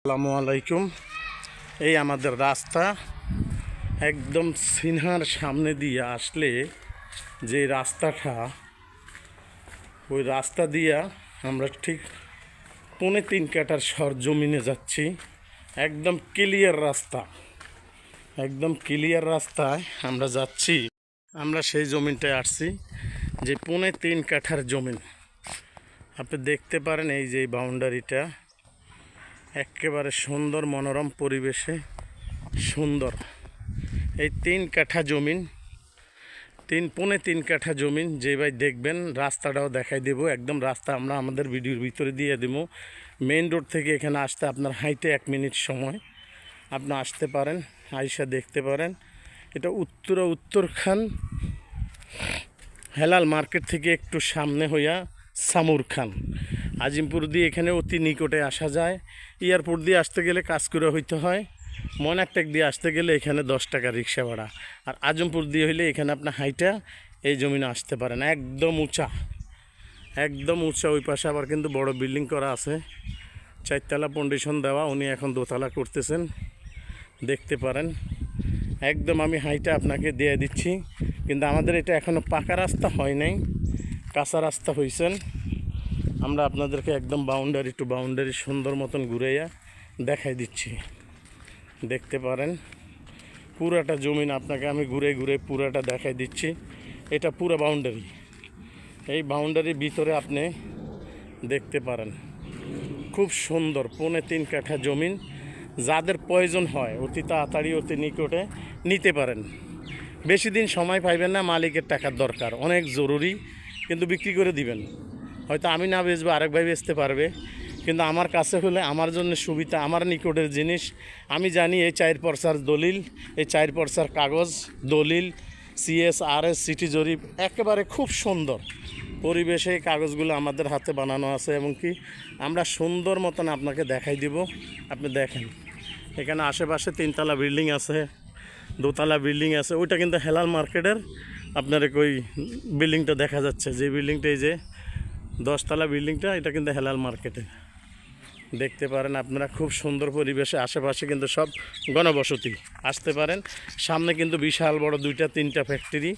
আসসালামু আলাইকুম। এই আমাদের রাস্তা একদম সিনহার সামনে দিয়ে আসলে যে রাস্তাটা, ওই রাস্তা দিয়া আমরা ঠিক পৌনে তিন কাটার সর জমিনে যাচ্ছি। একদম ক্লিয়ার রাস্তা। একদম ক্লিয়ার রাস্তায় আমরা যাচ্ছি। আমরা সেই জমিনটায় আসছি, যে পৌনে তিন কাঠার জমিন। আপনি দেখতে পারেন এই যে বাউন্ডারিটা একেবারে সুন্দর মনোরম পরিবেশে, সুন্দর। এই তিন কাঠা জমিন, তিন, পৌনে তিন কাঠা জমিন, যে ভাই দেখবেন, রাস্তাটাও দেখাই দেবো। একদম রাস্তা আমরা আমাদের ভিডিওর ভিতরে দিয়ে দেবো। মেইন রোড থেকে এখানে আসতে আপনার হাইটে এক মিনিট সময়। আপনি আসতে পারেন, আইসা দেখতে পারেন। এটা উত্তরা, উত্তরখান, হেলাল মার্কেট থেকে একটু সামনে হইয়া সামুর খান। আজিমপুর দিয়ে এখানে অতি নিকটে আসা যায়। এয়ারপোর্ট দিয়ে আসতে গেলে কাজ করে হইতে হয়। মনাকটেক দিয়ে আসতে গেলে এখানে দশ টাকা রিক্সা ভাড়া। আর আজমপুর দিয়ে হইলে এখানে আপনার হাইটা এই জমিনে আসতে পারেন একদম উঁচা। একদম উঁচা। ওই পাশে আবার কিন্তু বড় বিল্ডিং করা আছে। চারতলা পন্ডিশন দেওয়া। উনি এখন দোতলা করতেছেন। দেখতে পারেন। একদম আমি হাইটা আপনাকে দিয়ে দিচ্ছি। কিন্তু আমাদের এটা এখনও পাকা রাস্তা হয় নাই। কাঁচা রাস্তা হয়েছেন আমরা আপনাদেরকে একদম বাউন্ডারি টু বাউন্ডারি সুন্দর মতন ঘুরাইয়া দেখাই দিচ্ছি। দেখতে পারেন, পুরাটা জমিন আপনাকে আমি ঘুরে ঘুরে পুরাটা দেখাই দিচ্ছি। এটা পুরো বাউন্ডারি এই বাউন্ডারির ভিতরে আপনি দেখতে পারেন, খুব সুন্দর পৌনে তিন কাঠা জমিন। যাদের প্রয়োজন হয়, অতি তাড়াতাড়ি, অতি নিকটে নিতে পারেন। বেশি দিন সময় পাইবেন না, মালিকের টাকার দরকার। অনেক জরুরি, কিন্তু বিক্রি করে দিবেন। হয়তো আমি না বেচবো, আরেক ভাই বেচতে পারবে। কিন্তু আমার কাছে হলে আমার জন্য সুবিধা, আমার নিকটের জিনিস। আমি জানি এই চায়ের পরসার দলিল, এই চায়ের পরসার কাগজ, দলিল সিএস আর এস সিটি জরিপ একেবারে খুব সুন্দর। পরিবেশে এই কাগজগুলো আমাদের হাতে বানানো আছে এবং কি আমরা সুন্দর মতন আপনাকে দেখাই দিব। আপনি দেখেন, এখানে আশেপাশে তিনতলা বিল্ডিং আছে, দোতলা বিল্ডিং আছে। ওইটা কিন্তু হেলাল মার্কেটের, আপনার ওই বিল্ডিংটা দেখা যাচ্ছে। যে বিল্ডিংটা এই যে দশতলা বিল্ডিংটা, এটা কিন্তু হেলাল মার্কেটে। দেখতে পারেন আপনারা, খুব সুন্দর পরিবেশে, আশেপাশে কিন্তু সব গণবসতি। আসতে পারেন, সামনে কিন্তু বিশাল বড় দুইটা, তিনটা ফ্যাক্টরি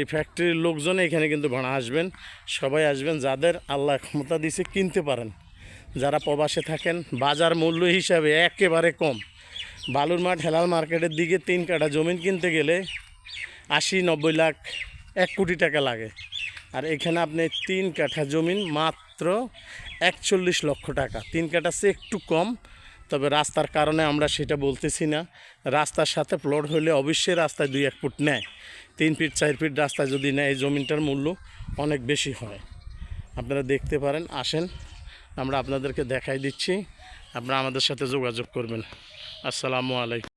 এই ফ্যাক্টরির লোকজন এখানে কিন্তু ভাড়া আসবেন। সবাই আসবেন, যাদের আল্লাহ ক্ষমতা দিছে, কিনতে পারেন। যারা প্রবাসে থাকেন, বাজার মূল্য হিসাবে একেবারে কম। বালুর মাঠ, হেলাল মার্কেটের দিকে তিন কাঠা জমিন কিনতে গেলে আশি নব্বই লাখ, এক কোটি টাকা লাগে। আর এখানে আপনি তিন কাঠা জমিন মাত্র একচল্লিশ লক্ষ টাকা। তিন কাঠা সে একটু কম, তবে রাস্তার কারণে আমরা সেটা বলতেছি না। রাস্তার সাথে প্লট হলে অবশ্যই রাস্তায় দুই এক ফুট নেয়। তিন ফিট, চার ফিট রাস্তায় যদি নেয়, এই জমিনটার মূল্য অনেক বেশি হয়। আপনারা দেখতে পারেন, আসেন, আমরা আপনাদেরকে দেখাই দিচ্ছি। আপনারা আমাদের সাথে যোগাযোগ করবেন। আসসালামু আলাইকুম।